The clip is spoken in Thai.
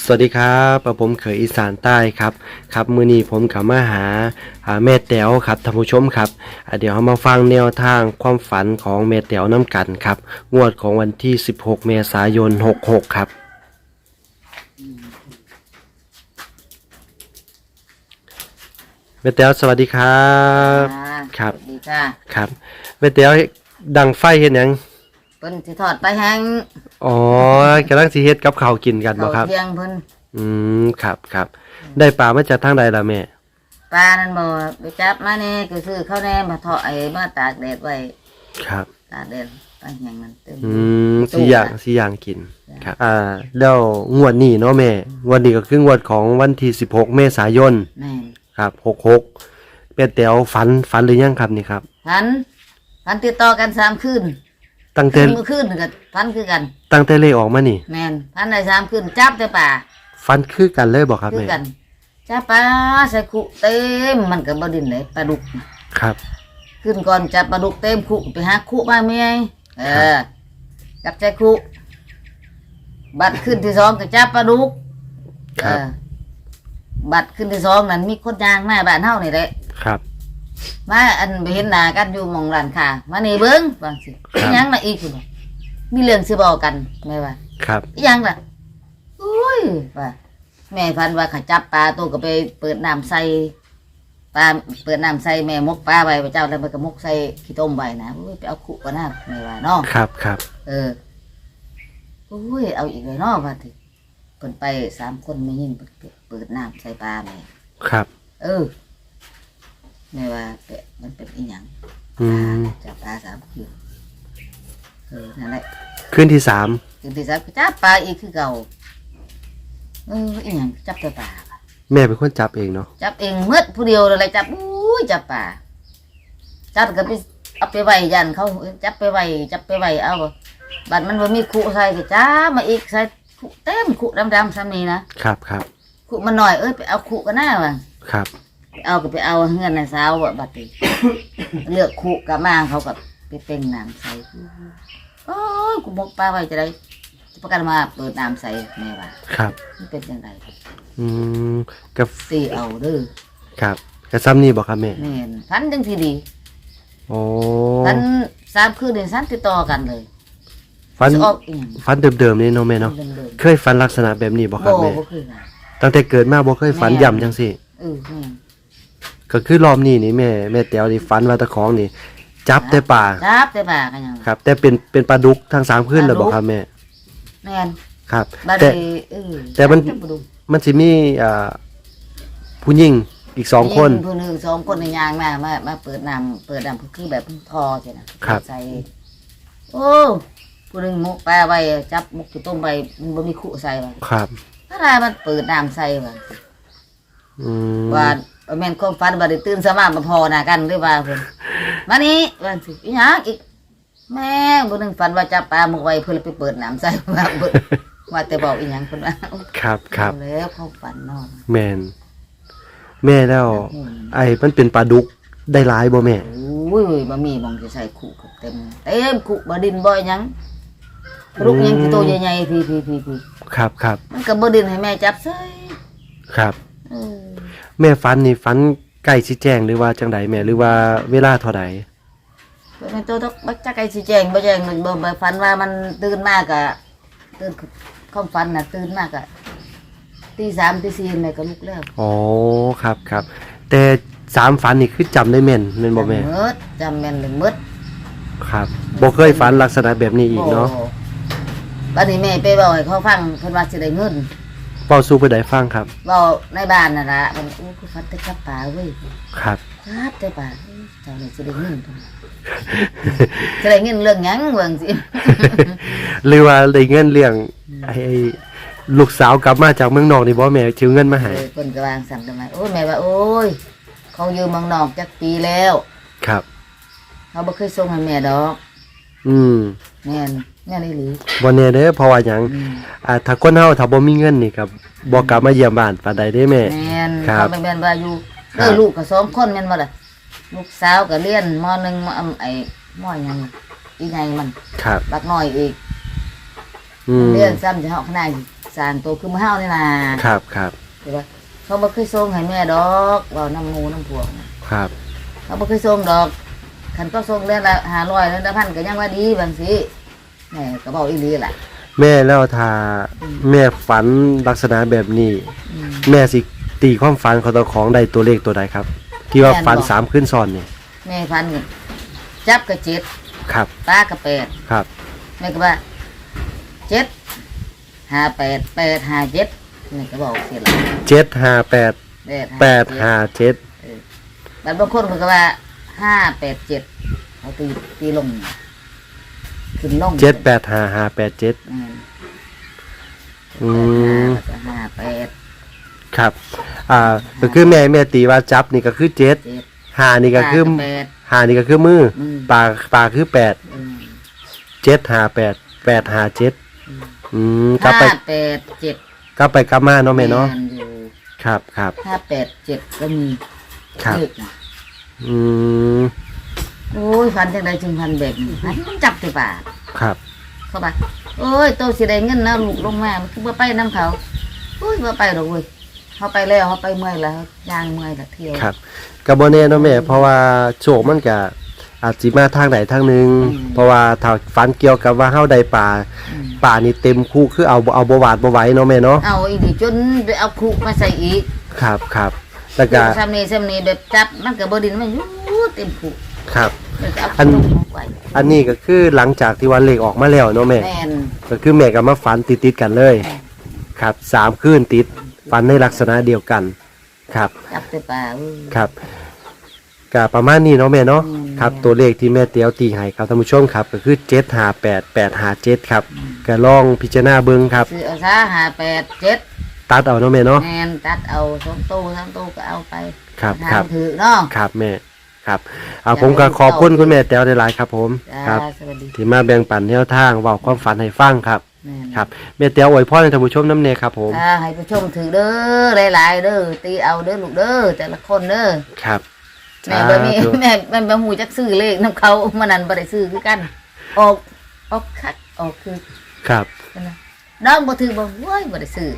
สวัสดีครับกับผมเขยอีสานใต้ครับครับมือนี้ผมกลับมาหาหาแม่แต๋วครับท่านผู้ชมครับอะเดี๋ยวเรามาฟังแนวทางความฝันของแม่แต๋วน้ำกันครับ งวดของวันที่ 16 เมษายน 66 ครับ แม่แต๋วสวัสดีครับอ่าครับสวัสดีจ้าครับแม่แต๋วดังไฟเห็นยังเพิ่นสิทอดไปแห้ง อ๋อกำลังสิเฮ็ดกับข้าวกินกันบ่เขาครับ เที่ยงเพิ่นอืมครับครับ ได้ปลามาจากทางใดล่ะแม่ ปลานั่นบ่ไปจับมานี่ก็ซื้อข้าวแหน่มาทอดไอ้มาตากแดดไว้ครับ ตากแดดไปแห้งมันเต็ม อืมสี่อย่างสี่อย่างกินครับ อ่าแล้วงวดนี้เนาะแม่งวดนี้ก็คืองวดของวันที่16 เมษายนแม่นครับ66เป็นแต๋วฝันฝันหรือยังครับนี่ครับพันพันติดต่อกันสามคืน ตั้งแต่เมื่อคืนก็พันคือกัน ตั้งแต่เลขออกมานี่ แม่นพันได้สามคืนจับแต่ป่าฝันคือกันเลยบอกครับคือแม่กันจับปลาใส่คุเต็มมันก็บ่ดิ้นเลยปลาดุกน่ะครับ ขึ้นก่อนจับปลาดุกเต็มคุไปหาคุมาเมียเออจับใจคุบัดขึ้นที่สองก็จับปลาดุกครับ เออบัดขึ้นที่สองนั้นมีคนยางมาบ้านเฮานี่แหละครับ มาอันไปเห็นหน้ากันอยู่หมองร้านค้ามานี่เบิ้งบางสิครับอิหยังมาอีกคือบ่มีเรื่องสิบอกกันแม่ว่าครับอิหยังล่ะอุ้ยว่าแม่พันว่าเขาจับปลาตัวก็ไปเปิดน้ำใส่ปลาเปิดน้ำใส่แม่มกปลาไว้พระเจ้าแล้วมันก็มกใส่ขี้ต้มไว้นะอุ้ยไปเอาขุกันนะแม่ว่าเนาะ ครับครับ เอออุ้ย เอาอีกเลยเนาะว่าทีเปิดไปสามคนไม่ยิ่งเปิดเปิดน้ำใส่ปลาแม่ ครับ เออ แม่ว่าแกะมันเป็นอีหยังอืมจับปลาสามคืนเออนั่นแหละคืนที่สามคืนที่สามก็จับปลาอีกคือเก่าเอออีหยังจับแต่ปลาว่ะแม่เป็นคนจับเองเนาะจับเองเมื่อผู้เดียวเลยจับอุ้ยจับปลาจับก็ไปเอาไปไว้ยันเขาเอ้ยจับไปไว้จับไปไว้เอาบัดมันว่ามีขุใส่ก็จ้ามาอีกใส่ขุเต็มขุดำๆซ้ำนี้นะครับครับขุมันหน่อยเอ้ยไปเอาขุกันหน้าว่ะครับไป เอาก็ไปเอาเงินในสาวอะบัดนี้ เลือกขุกับมางเขากับไปเป่งน้ำใส่โอ้ยกูบอกป้าไว้จะได้ประกันมาเปิดน้ำใส่แม่ว่าครับ มันเป็นยังไงอืมกับตีเอาเด้อครับกับซ้ำนี่บอกครับแม่แม่นพันจังทีดีโอ้พันสามคืนเดือนสันติดต่อกันเลยฝันสิออกอีกฝันเดิมๆนี่เนาะแม่เนาะเดิมเดิมเคยฝันลักษณะแบบนี้บ่ๆครับบ่แม่บ่คือกันตั้งแต่เกิดมาบ่เคยฝันย่ำจังซี่เออแม่น ก็คือรอบนี้นี่แม่แม่แต๋วนี่ฝันว่าตะของนี่ จับแต่ป่าจับแต่ป่ากันยังครับ แต่เป็นเป็นปลาดุกทั้งสามคืนเลยบ่ครับแม่แม่นครับบัดแต่นี้เออแต่มันจับบ่ดูมันสิมีอ่าผู้หญิงอีกสองคนยิ่ผู้หนึ่งสองคนในยางมามามาเปิดน้ำเปิดน้ำคือแบบทอใช่นะครับใส่โอ้ผู้หนึ่งมุกปลาไว้จับมุกจุต้มไปมันบ่มีขู่ใส่ไว้ครับถ้าไรมันเปิดน้ำใส่ไว้อืมว่า แม่นความฝันบ่ได้ตื่นสมาบ่พอหน้ากันหรือว่าเพิ่นมานี่ว่าสิอีหยังอีกแม่งผู้หนึ่งฝันว่าจับปลาหมกไว้เพิ่นเลยไปเปิดน้ำใส่ว่าเบิดว่าแต่บอกอีหยังเพิ่นว่าครับครับเอาแล้วเขาฝันเนาะแม่นแม่แล้ว ไอ้มันเป็นปลาดุกได้หลายบ่แม่โอ้ยบ่มีหมองจะใส่ขู่กับเต็มเต็มขู่บ่ดินบ่หยังลูกยังที่โตใหญ่ๆพี่พี่พี่พี่ครับครับมันก็บ่ดินให้แม่จับใส่ครับเออ แม่ฝันนี่ฝันใกล้สิแจ้งหรือว่าจังใดแม่หรือว่าเวลาเท่าใดแม่โตตกบักจักไอ้สิแจ้งบ่แจ้งบ่บ่ฝันว่ามันตื่นมากอะตื่นความฝันน่ะตื่นมากอะตีสามตีสี่แม่ก็ลุกแล้วอ๋อครับครับแต่สามฝันนี่คือจำได้แม่นแม่นบ่แม่จำเมิดจำแม่นเลยหมืดครับบ่เคยฝันลักษณะแบบนี้อีกเนาะโอ้บัดนี้แม่ไปเว้าให้เขาฟังเพิ่นว่าสิได้เงิน เป้าสู้ไปได้ฟังครับ เว้าในบ้านน่ะล่ะมันอู้คือฝันแต่จับปลาเว้ยครับครับแต่ป่าเจ้าเลยจะได้เงินพุ่นจะได้เงินเรื่องหยังเบิ่งสิ หรือว่าได้เงินเลี้ยงไอ้ลูกสาวกลับมาจากเมืองนอกนี่บ่แม่ถือเงินมาให้เออคนก็วางสั่งทำไมโอ้ยแม่ว่าโอ้ยเขาอยู่เมืองนอกจักปีแล้ว ครับ เขาบ่เคยส่งให้แม่ดอก อืม แม่น แม่นอีหลีบ่แน่เด้อเพราะว่าหยังอืม อ่าถ้าคนเฮาถ้าบ่มีเงินนี่ครับบ่กลับมาเยี่ยมบ้านปานใดเด้แม่ แม่นครับเขาไปแม่นว่าอยู่ครัเอบอลูกก็สองคนแม่นบ่ล่ะลูกสาวก็เรียนมหนึ่งมอไอ้มอหยังอีไงมันครับ บักน้อยอีกอืมเรียนซ้ำจะเฮาคณะสร้างตัวคือมาเฮานี่ล่ะครับครับแต่ว่าเขาบ่เคยส่งให้แม่ดอกเว้าน้ำหมูน้ำพวกน่ะครับ เขาบ่เคยส่งดอกคันก็ส่งเดือนละ500เดือนละพันก็ยังว่าดีบางสิ แม่ก็บอกอีหลีล่ะแม่แล้วถ้าแม่ฝันลักษณะแบบนี้ อืม แม่สิตีความฝันของตัวของใดตัวเลขตัวใดครับ ที่ว่าแม่นฝันบอก สามขึ้นซ้อนนี่แม่พันนี่จับก็เจ็ดครับตาก็แปดครับแม่ก็ว่าเจ็ดห้าแปดแปดห้าเจ็ดแม่ก็บอกเสียละเจ็ดห้าแปดแปดแปดห้าเจ็ดแต่บางคนเขาก็ว่าห้าแปดเจ็ดเขาตีตีลง ขึ้นลงเจ็ดแปดห้าห้าแปดเจ็ดอืมอืมแปดห้าแปดครับ อ่า ก็คือแม่แม่ตีว่าจับนี่ก็คือเจ็ดเจ็ดหานี่ก็คือตาแปดหานี่ก็คือมืออืมปลาปลาคือแปดอืมเจ็ดหาแปดแปดหาเจ็ดอืมอืมกลับห้าไปแปดเจ็ดกลับไปกลับมาเนาะแม่เนาะอยู่ครับครับห้าแปดเจ็ดก็มีครับ เลขน่ะอืม โอ้ยพันจังไดจึงพันแบบนี้พันมันจับที่ป่า ครับ เข้าไปโอ้ยโตสิได้เงินนะลูกลงมามันคือบ่ไปน้ำเขาโอ้ยบ่ไปดอกเว้ยเขาไปแล้วเขาไปเมื่อยแล้วย่างเมื่อยแล้วเที่ยว ครับกับโบเน่เนาะแม่ เพราะว่าโชคมันก็อาจสิมาทางใดทางหนึ่งอืม เพราะว่าถ้าฝันเกี่ยวกับว่าเฮาได้ป่า อืมป่านี่เต็มคูคือเอาเอาบ่หวาดบ่ไหวเนาะแม่เนาะเอาอีนี่จนไปเอาคุกมาใส่อีกครับครับแล้วคุก็กซ้ำนี้ซ้ำนี้แบบจับมันก็บ่ดินมันอยู่เต็มคุก ครับมันจะเอาอัน ลงไว้อันนี้ก็คือหลังจากที่วันเลขออกมาแล้วเนาะแม่ แม่นก็คือแม่ก็มาฝันติดๆกันเลยครับสามคืนติดฝันในลักษณะเดียวกัน ครับ จับแต่ป่าเว้ย ครับก็ประมาณนี้เนาะแม่เนาะ อืม ครับ ตัวเลขที่แม่เตียวตีให้ครับท่านผู้ชมครับ ก็คือเจ็ดหาแปดแปดหาเจ็ดครับก็ลองพิจารณาเบิ้งครับ ซื้อเอาซะห้าแปดเจ็ดตัดเอาเนาะแม่เนาะ แม่นตัดเอาสองตู้สามตู้ก็เอาไปครับหาครับ ถือเนาะ ครับแม่ ครับเอาผมก็ขอบคุณคุณแม่แต้วหลายๆครับ ผมจ้าครับสวัสดีที่มาแบ่งปันแนวทางเว้าความฝันให้ฟังครับ แม่นครับแม่แต้วอวยพรให้ท่านผู้ชมน้ำเนยครับผมอ่าให้ผู้ชมถือเด้อหลายๆเด้อตีเอาเด้อลูกเด้อแต่ละคนเด้อครับแม่บ่มีสาธุแม่แม่บ่ฮู้จักซื้อเลขนํเขามันนั้นบ่ได้ซื้อคือกัน ออกออกคักออกคือครับ นั่นน่ะน้องบ่ถือบ่โว้ยบ่ได้ซื้อ